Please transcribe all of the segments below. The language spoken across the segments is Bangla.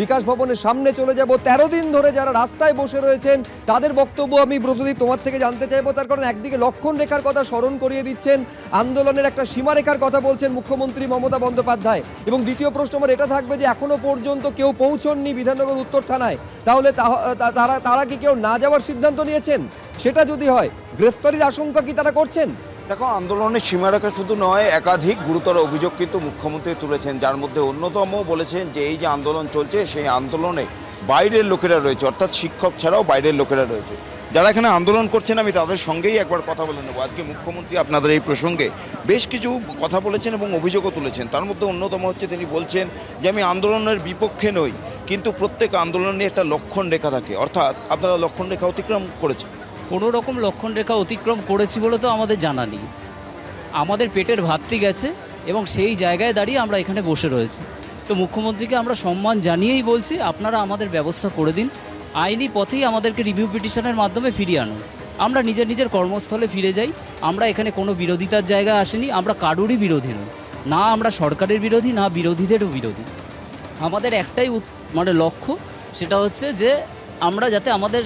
বিকাশ ভবনের সামনে চলে যাব। তেরো দিন ধরে যারা রাস্তায় বসে রয়েছেন, তাদের বক্তব্য আমি ব্রতদীপ তোমার থেকে জানতে চাইব। তার কারণ একদিকে লক্ষণ রেখার কথা স্মরণ করিয়ে দিচ্ছেন, আন্দোলনের একটা সীমারেখার কথা বলছেন মুখ্যমন্ত্রী মমতা বন্দ্যোপাধ্যায়। এবং দ্বিতীয় প্রশ্ন আমার এটা থাকবে যে, এখনও পর্যন্ত কেউ পৌঁছননি বিধাননগর উত্তর থানায়। তাহলে তারা তারা কি কেউ না যাওয়ার সিদ্ধান্ত নিয়েছেন? সেটা যদি হয়, গ্রেফতারির আশঙ্কা কি তারা করছেন? দেখো, আন্দোলনের সীমারেখা শুধু নয়, একাধিক গুরুতর অভিযোগ কিন্তু মুখ্যমন্ত্রী তুলেছেন, যার মধ্যে অন্যতম বলেছেন যে এই যে আন্দোলন চলছে, সেই আন্দোলনে বাইরের লোকেরা রয়েছে, অর্থাৎ শিক্ষক ছাড়াও বাইরের লোকেরা রয়েছে। যারা এখানে আন্দোলন করছেন, আমি তাদের সঙ্গেই একবার কথা বলে নেব। আজকে মুখ্যমন্ত্রী আপনাদের এই প্রসঙ্গে বেশ কিছু কথা বলেছেন এবং অভিযোগও তুলেছেন। তার মধ্যে অন্যতম হচ্ছে, তিনি বলছেন যে, আমি আন্দোলনের বিপক্ষে নই, কিন্তু প্রত্যেক আন্দোলনে একটা লক্ষণ রেখা থাকে। অর্থাৎ আপনারা লক্ষণ রেখা অতিক্রম করেছেন। কোনো রকম লক্ষণ রেখা অতিক্রম করেছি বলে তো আমাদের জানা নেই। আমাদের পেটের ভাতটি গেছে এবং সেই জায়গায় দাঁড়িয়ে আমরা এখানে বসে রয়েছি। তো মুখ্যমন্ত্রীকে আমরা সম্মান জানিয়েই বলছি, আপনারা আমাদের ব্যবস্থা করে দিন, আইনি পথেই আমাদেরকে রিভিউ পিটিশনের মাধ্যমে ফিরিয়ে আনুন। আমরা নিজের নিজের কর্মস্থলে ফিরে যাই, আমরা এখানে কোনো বিরোধিতার জায়গায় আসিনি, আমরা কারোরই বিরোধী নই। না আমরা সরকারের বিরোধী, না বিরোধীদেরও বিরোধী। আমাদের একটাই মানে লক্ষ্য, সেটা হচ্ছে যে আমরা যাতে আমাদের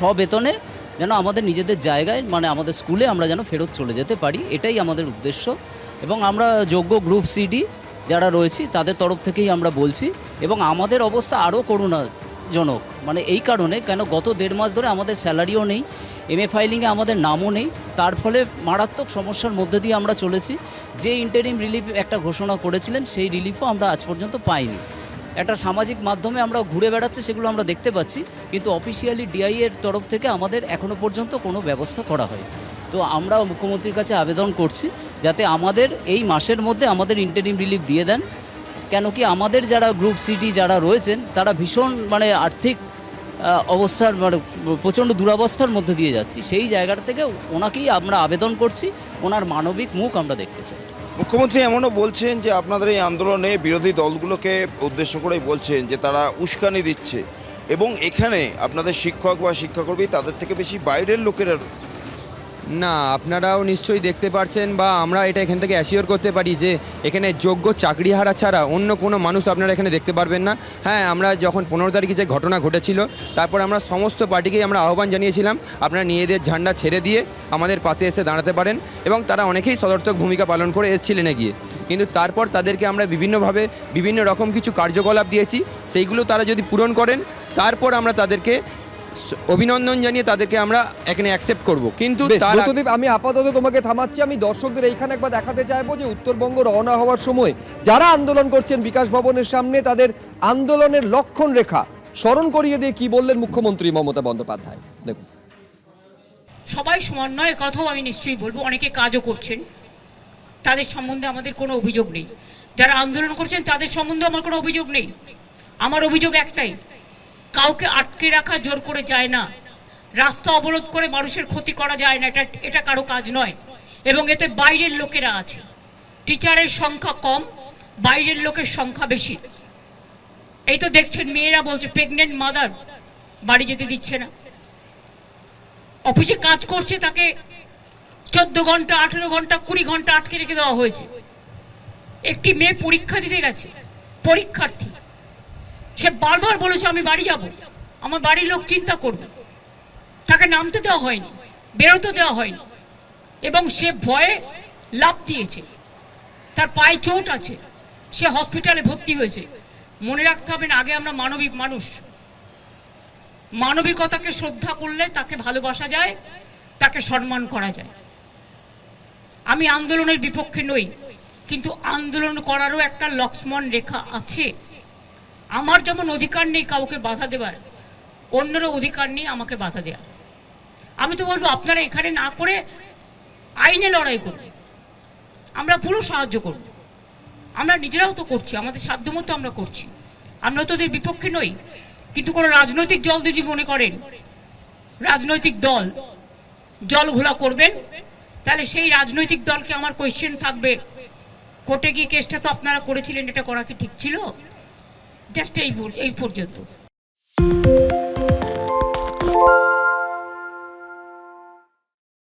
স্ববেতনে যেন আমাদের নিজেদের জায়গায় মানে আমাদের স্কুলে আমরা যেন ফেরত চলে যেতে পারি, এটাই আমাদের উদ্দেশ্য। এবং আমরা যোগ্য গ্রুপ সিডি যারা রয়েছি, তাদের তরফ থেকেই আমরা বলছি। এবং আমাদের অবস্থা আরও করুণাজনক মানে এই কারণে কেন গত দেড় মাস ধরে আমাদের স্যালারিও নেই, এম এ ফাইলিংয়ে আমাদের নামও নেই, তার ফলে মারাত্মক সমস্যার মধ্যে দিয়ে আমরা চলেছি। যে ইন্টারিম রিলিফ একটা ঘোষণা করেছিলেন, সেই রিলিফও আমরা আজ পর্যন্ত পাইনি। একটা সামাজিক মাধ্যমে আমরা ঘুরে বেড়াচ্ছে, সেগুলো আমরা দেখতে পাচ্ছি, কিন্তু অফিসিয়ালি ডিআই এর তরফ থেকে আমাদের এখনও পর্যন্ত কোনো ব্যবস্থা করা হয় তো আমরা মুখ্যমন্ত্রীর কাছে আবেদন করছি, যাতে আমাদের এই মাসের মধ্যে আমাদের ইন্টারিম রিলিফ দিয়ে দেন। কেন কি আমাদের যারা গ্রুপ সিটি যারা রয়েছেন, তারা ভীষণ মানে আর্থিক অবস্থার মানে প্রচণ্ড দুরাবস্থার মধ্যে দিয়ে যাচ্ছি। সেই জায়গাটা থেকে ওনাকেই আমরা আবেদন করছি, ওনার মানবিক মুখ আমরা দেখতে চাই। মুখ্যমন্ত্রী এমনও বলছেন যে আপনাদের এই আন্দোলনে বিরোধী দলগুলোকে উদ্দেশ্য করেই বলছেন যে তারা উস্কানি দিচ্ছে এবং এখানে আপনাদের শিক্ষক বা শিক্ষাকর্মী তাদের থেকে বেশি বাইরের লোকেরা। না, আপনারাও নিশ্চয়ই দেখতে পারছেন বা আমরা এটা এখান থেকে অ্যাসিওর করতে পারি যে এখানে যোগ্য চাকরিহারা ছাড়া অন্য কোনো মানুষ আপনারা এখানে দেখতে পারবেন না। হ্যাঁ আমরা যখন পনেরো তারিখে যে ঘটনা ঘটেছিল, তারপর আমরা সমস্ত পার্টিকেই আমরা আহ্বান জানিয়েছিলাম, আপনারা নিজেদের ঝান্ডা ছেড়ে দিয়ে আমাদের পাশে এসে দাঁড়াতে পারেন এবং তারা অনেকেই সদর্থক ভূমিকা পালন করে এসেছিলেন গিয়ে কিন্তু তারপর তাদেরকে আমরা বিভিন্নভাবে বিভিন্ন রকম কিছু কার্যকলাপ দিয়েছি, সেইগুলো তারা যদি পূরণ করেন, তারপর আমরা তাদেরকে অভিনন্দন জানিয়ে তাদেরকে আমরা এখানে অ্যাকসেপ্ট করব। কিন্তু ব্রতদীপ, আমি আপাতত তোমাকে থামাচ্ছি। আমি দর্শকদের এইখানে একবার দেখাতে চাইব যে উত্তরবঙ্গ রওনা হওয়ার সময় যারা আন্দোলন করছেন বিকাশ ভবনের সামনে তাদের আন্দোলনের লক্ষণ রেখা স্মরণ করিয়ে দিয়ে কি বললেন মুখ্যমন্ত্রী মমতা বন্দ্যোপাধ্যায়? দেখুন। সবাই সমান নয় কথাও আমি নিশ্চয়ই বলব অনেকে কাজও করছেন। তাদের সম্বন্ধে আমাদের কোনো অভিযোগ নেই। যারা আন্দোলন করছেন তাদের সম্বন্ধে আমার কোনো অভিযোগ নেই। আমার অভিযোগ একটাই কাউকে আটকে রাখা জোর করে যায় না। রাস্তা অবরোধ করে মানুষের ক্ষতি করা যায় না, এটা এটা কারও কাজ নয়। এবং এতে বাইরের লোকেরা আছে। টিচারের সংখ্যা কম, বাইরের লোকের সংখ্যা বেশি। এই তো দেখছেন, মেয়েরা বলছে প্রেগনেন্ট মাদার বাড়ি যেতে দিচ্ছে না। অফিসে কাজ করছে তাকে চোদ্দ ঘণ্টা, আঠেরো ঘণ্টা, কুড়ি ঘণ্টা আটকে রেখে দেওয়া হয়েছে। একটি মেয়ে পরীক্ষা দিতে গেছে, পরীক্ষার্থী। সে বারবার বলেছে, আমি বাড়ি যাব। আমার বাড়ির লোক চিন্তা করবে। তাকে নামতে দেওয়া হয়নি, বেরোতে দেওয়া হয়নি। এবং সে ভয়ে লাভ দিয়েছে। তার পায়ে চোট আছে। সে হসপিটালে ভর্তি হয়েছে। মনে রাখতে হবে আগে আমরা মানবিক মানুষ। মানবিকতাকে শ্রদ্ধা করলে তাকে ভালোবাসা যায়, তাকে সম্মান করা যায়। আমি আন্দোলনের বিপক্ষে নই, কিন্তু আন্দোলন করারও একটা লক্ষ্মণ রেখা আছে। আমার যেমন অধিকার নেই কাউকে বাধা দেবার, অন্যেরও অধিকার নেই আমাকে বাধা দেওয়ার আমি তো বলব, আপনারা এখানে না করে আইনে লড়াই করুন। আমরা পুরো সাহায্য করব। আমরা নিজেরাও তো করছি, আমাদের সাধ্যমতো আমরা করছি। আমরা তো ওদের বিপক্ষে নই, কিন্তু কোনো রাজনৈতিক দল যদি মনে করেন, রাজনৈতিক দল, জল ঘোলা করবেন, তাহলে সেই রাজনৈতিক দলকে আমার কোয়েশ্চেন থাকবে, কোর্টে গিয়ে কেসটা তো আপনারা করেছিলেন, এটা করা কি ঠিক ছিল? জাস্ট এই এই পর্যন্ত।